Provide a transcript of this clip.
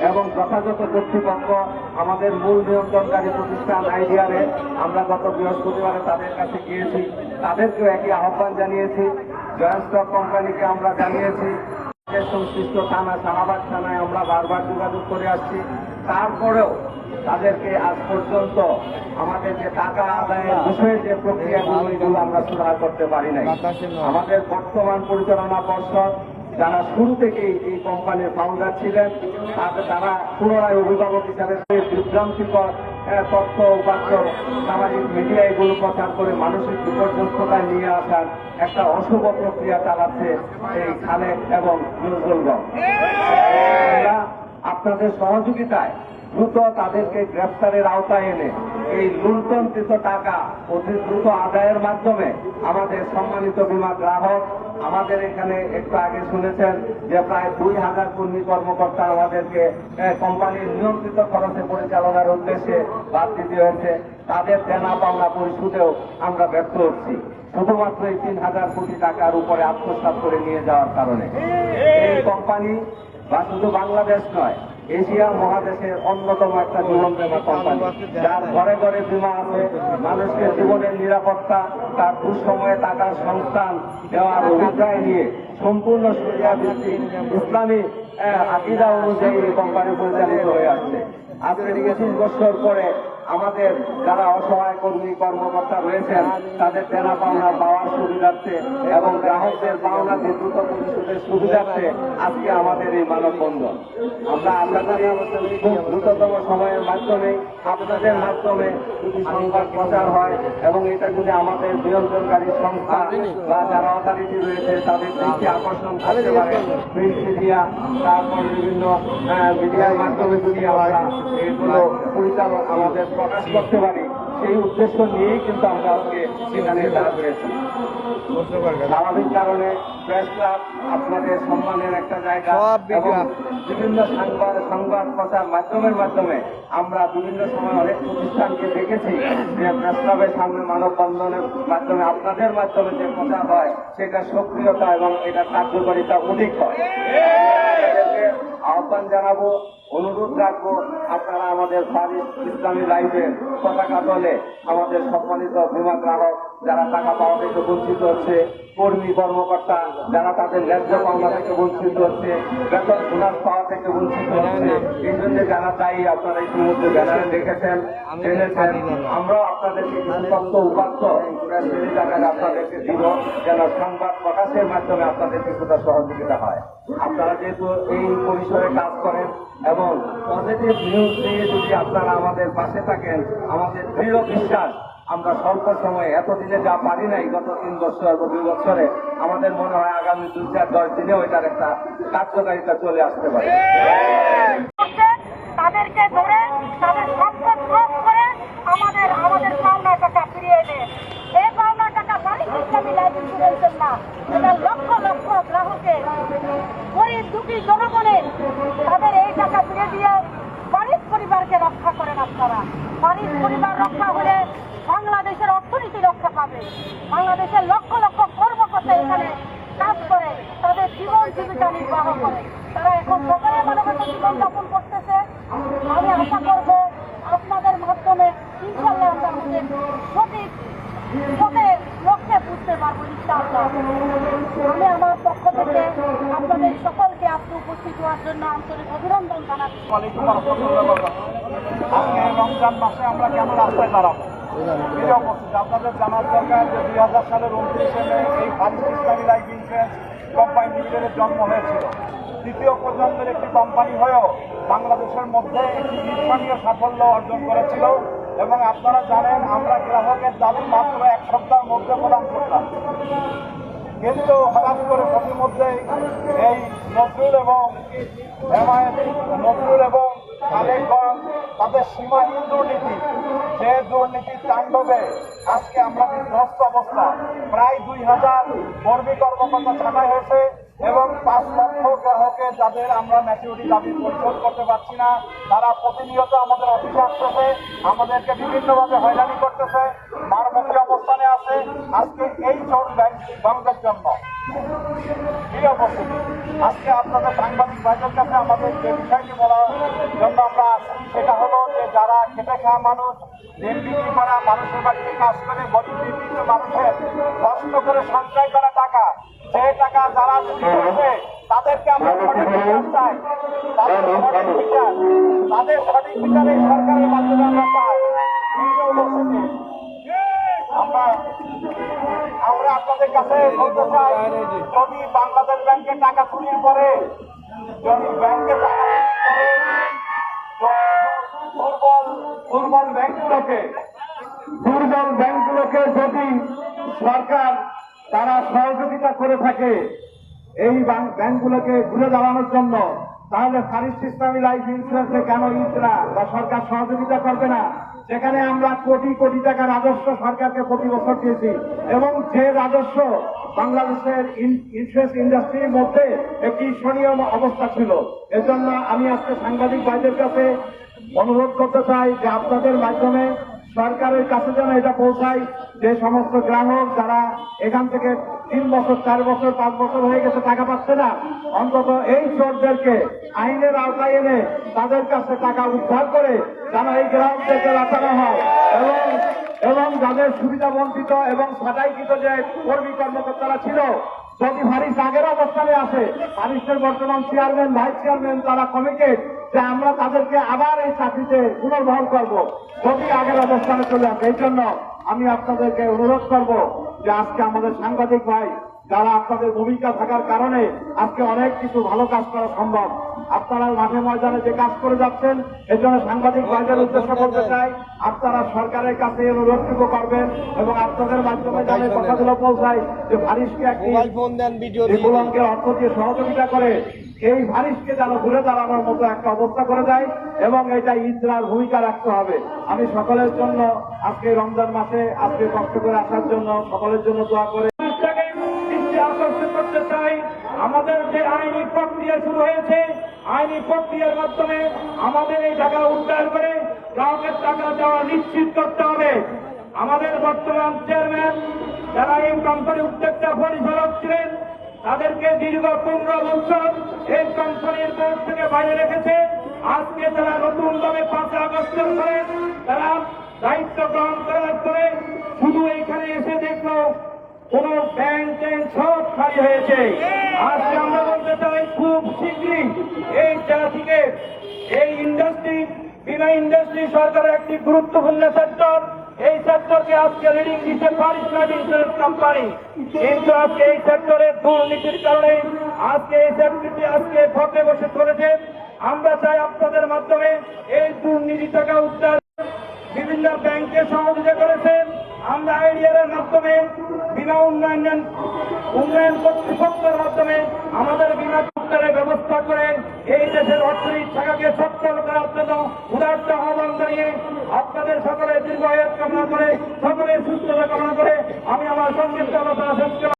এবং যথাযথ কর্তৃপক্ষ আমাদের মূল নিয়ন্ত্রণকারী প্রতিষ্ঠান আইডিয়ারে আমরা গত বৃহস্পতিবারে তাদের কাছে গিয়েছি। তাদেরকেও একই আহ্বান জানিয়েছি। জয়েন্ট স্টক কোম্পানিকে আমরা জানিয়েছি। সংশ্লিষ্ট থানা শাহবাগ থানায় আমরা বারবার যোগাযোগ করে আসছি। তারপরেও তাদেরকে আজ পর্যন্ত আমাদের যে টাকা আদায়ের বিষয়ে যে প্রক্রিয়াগুলো আমরা সুরাহা করতে পারি নাই। আমাদের বর্তমান পরিচালনা পর্ষদ যারা শুরু থেকেই এই কোম্পানির ফাউন্ডার ছিলেন তারা পুনরায় অভিভাবক হিসাবে বিভ্রান্তিকর তথ্য উপাত্য সামাজিক মিডিয়া এগুলো প্রচার করে মানসিক বিপর্যস্ততায় নিয়ে আসার একটা অশুভ প্রক্রিয়া চালাচ্ছে এই খালেক এবং নজরুলগঞ্জ আপনাদের সহযোগিতায় দ্রুত তাদেরকে গ্রেফতারের আওতায় এনে এই লুণ্ঠনকৃত টাকা অতি দ্রুত আদায়ের মাধ্যমে আমাদের সম্মানিত বীমা গ্রাহক, আমাদের এখানে একটু আগে শুনেছেন যে প্রায় দুই হাজার কর্মী কর্মকর্তা আমাদেরকে কোম্পানির নিয়ন্ত্রিত খরচে পরিচালনার উদ্দেশ্যে বাদ দিতে হয়েছে। তাদের দেনা পাওনা পরিশোধেও আমরা ব্যর্থ হচ্ছি। শুধুমাত্র এই তিন হাজার কোটি টাকার উপরে আত্মসাৎ করে নিয়ে যাওয়ার কারণে। এই কোম্পানি বা শুধু বাংলাদেশ নয় এশিয়া মহাদেশের অন্যতম একটা জীবন বীমা কোম্পানি যার ঘরে ঘরে বীমা আছে। মানুষকে জীবনের নিরাপত্তা, তার দুঃসময়ে টাকার সংস্থান দেওয়ার অভিপ্রায় নিয়ে সম্পূর্ণ সুবিধা ভিত্তিক ইসলামী আকিদা অনুযায়ী এই কোম্পানি পরিচালিত হয়ে আসছে। আজকে পঁচিশ বছর পরে আমাদের যারা অসহায় কর্মী, কর্মকর্তা রয়েছেন, তাদের দেনা পাওনা পাওয়ার সুবিধার্থে এবং গ্রাহকদের পাওনা দ্রুত পরিশোধের সুবিধার্থে আজকে আমাদের এই মানববন্ধন। আমরা করি খুব দ্রুততম সময়ের মাধ্যমে, আপনাদের মাধ্যমে যদি সংবাদ প্রচার হয় এবং এটা যদি আমাদের নিয়ন্ত্রণকারী সংস্থা বা যারা অথরিটি রয়েছে, তাদের দৃষ্টি আকর্ষণ করতে পারে। প্রিন্ট মিডিয়া তারপর বিভিন্ন মিডিয়ার মাধ্যমে যদি আমরা এগুলো পরিচালন আমাদের প্রকাশ করতে পারি। সেই উদ্দেশ্য নিয়েই কিন্তু আমরা আজকে সেখানে দাঁড় হয়েছি স্বাভাবিক কারণে প্রেস ক্লাব আপনাদের সম্মানের একটা জায়গা এবং বিভিন্ন সংবাদ সংবাদ প্রচার মাধ্যমের মাধ্যমে আমরা বিভিন্ন সময় অনেক প্রতিষ্ঠানকে দেখেছি যে প্রেস ক্লাবের সামনে মানববন্ধনের মাধ্যমে আপনাদের মাধ্যমে যে প্রচার হয় সেটা সক্রিয়তা এবং এটা কার্যকারিতা অধিক হয়। আহ্বান জানাব, অনুরোধ রাখব, আপনারা আমাদের ফারিস ইসলামী লাইফের পতাকা তলে আমাদের সম্মানিত বীমা গ্রাহক যারা টাকা পাওয়া থেকে বঞ্চিত হচ্ছে, কর্মী, কর্মকর্তা যারা তাদের ন্যায্য পাওনা থেকে বঞ্চিত হচ্ছে, বেতন, বোনাস পাওয়া থেকে বঞ্চিত হচ্ছে এই জন্য যারা দায়ী, আপনারা ইতিমধ্যে ব্যানারে দেখেছেন, জেনেছেন। আমরাও আপনাদেরকে কিছু তথ্য, উপাত্ত প্রেস আপনাদেরকে দিব, যেন সংবাদ প্রকাশের মাধ্যমে আপনাদের কিছুটা সহযোগিতা হয়। আপনারা যেহেতু এই পরিসরে কাজ করেন এবং পজিটিভ নিউজ নিয়ে যদি আপনারা আমাদের পাশে থাকেন, আমাদের দৃঢ় বিশ্বাস, আমরা স্বল্প সময়ে এতদিনে যা পারি নাই গত তিন বছর বা দুই বছরে, আমাদের মনে হয় আগামী দুই চার দশ দিনেও এটার একটা কার্যকারিতা চলে আসতে পারে। তাদেরকে ধরে, তাদের করে আমাদের আমাদের পাওনা টাকা ফিরিয়ে এনে। এই পাওনা টাকা ইন্স্যুরেন্সের না, এটা লক্ষ গ্রাহকের গরিব দুটি জনগণের তাদের এই টাকা ফিরে দিয়ে বাড়ির পরিবারকে রক্ষা করেন আপনারা বাড়ির পরিবার রক্ষা হলে বাংলাদেশের অর্থনীতি রক্ষা পাবে বাংলাদেশের লক্ষ লক্ষ কর্মকর্তা এখানে কাজ করে তাদের জীবন জীবিকা নির্বাহ করে তারা এখন সকালে মানবতা জীবন যাপন করতেছে আমি আশা করব আপনাদের মাধ্যমে ইনশাল্লাহ আমরা আমাদের সঠিক বুঝতে পারব আমি আমার পক্ষ থেকে আপনাদের সকলকে আজকে উপস্থিত হওয়ার জন্য আন্তরিক অভিনন্দন জানাচ্ছি। মাসে আমরা কেন রাস্তায় দাঁড়াবো? এই অবস্থা আপনাদের জানার দরকার যে দুই হাজার সালের উনত্রিশে মে এই ইসলামী লাইফ ইন্স্যুরেন্স কোম্পানি লিমিটেডের জন্ম হয়েছিল। তৃতীয় প্রজন্মের একটি কোম্পানি হয়েও বাংলাদেশের মধ্যে একটি ঈর্ষণীয় সাফল্য অর্জন করেছিল। এবং আপনারা জানেন, আমরা গ্রাহকের দাবি মাত্র এক সপ্তাহের মধ্যে প্রদান কিন্তু হঠাৎ করে প্রতিমধ্যে এই নজরুল এবং নজরুল এবং খালেকগঞ্জ তাদের সীমাহীন দুর্নীতি, যে দুর্নীতির তাণ্ডবে আজকে আমরা বিধ্বস্ত অবস্থা। প্রায় দুই হাজার কর্মী কর্মকর্তা ছাঁটাই হয়েছে। এবং পাঁচ লক্ষ গ্রাহকের যাদের আমরা ম্যাচুরিটি দাবি পরিশোধ করতে পারছি না, তারা প্রতিনিয়ত আমাদের অফিসে আসতেছে, আমাদেরকে বিভিন্নভাবে হয়রানি করতেছে, মারমুখী অবস্থানে আছে। আজকে এই চোট বন্ধের জন্য। এই অবস্থিতি আজকে আপনাদের সাংবাদিক ভাইদের কাছে আমাদের যে বিষয়টি বলার জন্য আমরা আসছি, সেটা হলো যে যারা খেটে খাওয়া মানুষ, ঋণ বিক্রি করা মানুষের বাড়িতে কাজ করে গরিব নির্দিষ্ট মানুষের কষ্ট করে সঞ্চয় করা টাকা যে টাকা যারা চুরি করছে তাদেরকে আমরা সঠিক বিচার চাই। তাদের সঠিক বিচার। তাদের সঠিক বিচার এই সরকারের মাধ্যমে আমরা চাই। আমরা আমরা আপনাদের কাছে বলতে চাই যদি বাংলাদেশ ব্যাংকে টাকা চুরির পরে যদি ব্যাংকে দুর্বল দুর্বল ব্যাংকগুলোকে দুর্বল ব্যাংকগুলোকে যদি সরকার তারা সহযোগিতা করে থাকে এই ব্যাংকগুলোকে ঘুরে দাঁড়ানোর জন্য। তাহলে ফারিস ইসলামী লাইফ ইন্স্যুরেন্সে কেন ইন্সুরা বা সরকার সহযোগিতা করবে না? সেখানে আমরা কোটি কোটি টাকা রাজস্ব সরকারকে প্রতি বছর দিয়েছি এবং যে রাজস্ব বাংলাদেশের ইন- ইন্স্যুরেন্স ইন্ডাস্ট্রির মধ্যে একটি ঈর্ষণীয় অবস্থা ছিল। এজন্য আমি আজকে সাংবাদিক ভাইদের কাছে অনুরোধ করতে চাই যে আপনাদের মাধ্যমে সরকারের কাছে যেন এটা পৌঁছায়, যে সমস্ত গ্রাহক যারা এখান থেকে তিন বছর, চার বছর, পাঁচ বছর হয়ে গেছে, টাকা পাচ্ছে না, অন্তত এই চোরদেরকে আইনের আওতায় এনে তাদের কাছে টাকা উদ্ধার করে যেন এই গ্রাহকদেরকে বাঁচানো হয় এবং এবং যাদের সুবিধা বঞ্চিত এবং সাদাইকৃত যে কর্মী কর্মকর্তারা ছিল, যদি ফারিস আগের অবস্থানে আসে, ফারিসের বর্তমান চেয়ারম্যান ভাইস চেয়ারম্যান তারা কমিটেড যে আমরা তাদেরকে আবার এই চাকরিতে পুনর্বহাল করব। যদি আগের অবস্থানে চলে আসে এই জন্য আমি আপনাদেরকে অনুরোধ করব যে আজকে আমাদের সাংবাদিক ভাই যারা আপনাদের ভূমিকা থাকার কারণে আজকে অনেক কিছু ভালো কাজ করা সম্ভব। আপনারা মাঠে ময়দানে যে কাজ করে যাচ্ছেন এই জন্য সাংবাদিক ভাইদের উদ্দেশ্য করতে চাই আপনারা সরকারের কাছে এই অনুরোধটুকু করবেন এবং আপনাদের মাধ্যমে যাদের কথাগুলো পৌঁছায় যে ফারিসকে একটি অর্থ দিয়ে সহযোগিতা করে এই ভারিসকে যেন ঘুরে দাঁড়ানোর মতো একটা অবস্থা করে দেয় এবং এটা ইসরার ভূমিকা রাখতে হবে। আমি সকলের জন্য আজকে রমজান মাসে আজকে কষ্ট করে আসার জন্য সকলের জন্য দোয়া করে করতে চাই। আমাদের যে আইনি প্রক্রিয়া শুরু হয়েছে, আইনি প্রক্রিয়ার মাধ্যমে আমাদের এই টাকা উদ্ধার করে গ্রাহকের টাকা দেওয়া নিশ্চিত করতে হবে। আমাদের বর্তমান চেয়ারম্যান যারা এই কোম্পানি উদ্যোক্তা পরিচালক ছিলেন তাদেরকে দীর্ঘ পনেরো বছর এই কোম্পানির বোর্ড থেকে বাইরে রেখেছে। আজকে তারা নতুন ভাবে পাঁচ আগস্ট করে তারা দায়িত্ব গ্রহণ করার পরে শুধু এখানে এসে দেখল, কোন ব্যাংক ট্যাঙ্ক সব খালি হয়েছে। আজকে আমরা বলতে চাই, খুব শীঘ্রই এই থেকে এই ইন্ডাস্ট্রি বিনা ইন্ডাস্ট্রি সরকারের একটি গুরুত্বপূর্ণ সেক্টর এই সেক্টরকে আজকে লিডিং দিচ্ছে পারিস লাইফ ইন্স্যুরেন্স কোম্পানি কিন্তু আজকে এই সেক্টরের দুর্নীতির কারণে আজকে এই সেক্টরটি আজকে ফতে বসে চলেছে। আমরা চাই আপনাদের মাধ্যমে এই দুর্নীতি টাকা উদ্ধার বিভিন্ন ব্যাংকে সহযোগিতা করেছেন আমরা আইডিয়ার মাধ্যমে বিমা উন্নয়ন উন্নয়ন কর্তৃপক্ষের মাধ্যমে আমাদের বিমা উদ্ধারের ব্যবস্থা করে এই দেশের অর্থনীতি শাখাকে সচ্ছল করার জন্য উদার্ত আহ্বান জানিয়ে আপনাদের সকলে দীর্ঘায়ত কামনা করে সকলে সুস্থতা কামনা করে আমি আমার সংক্ষিপ্ত আলোচনা শেষ।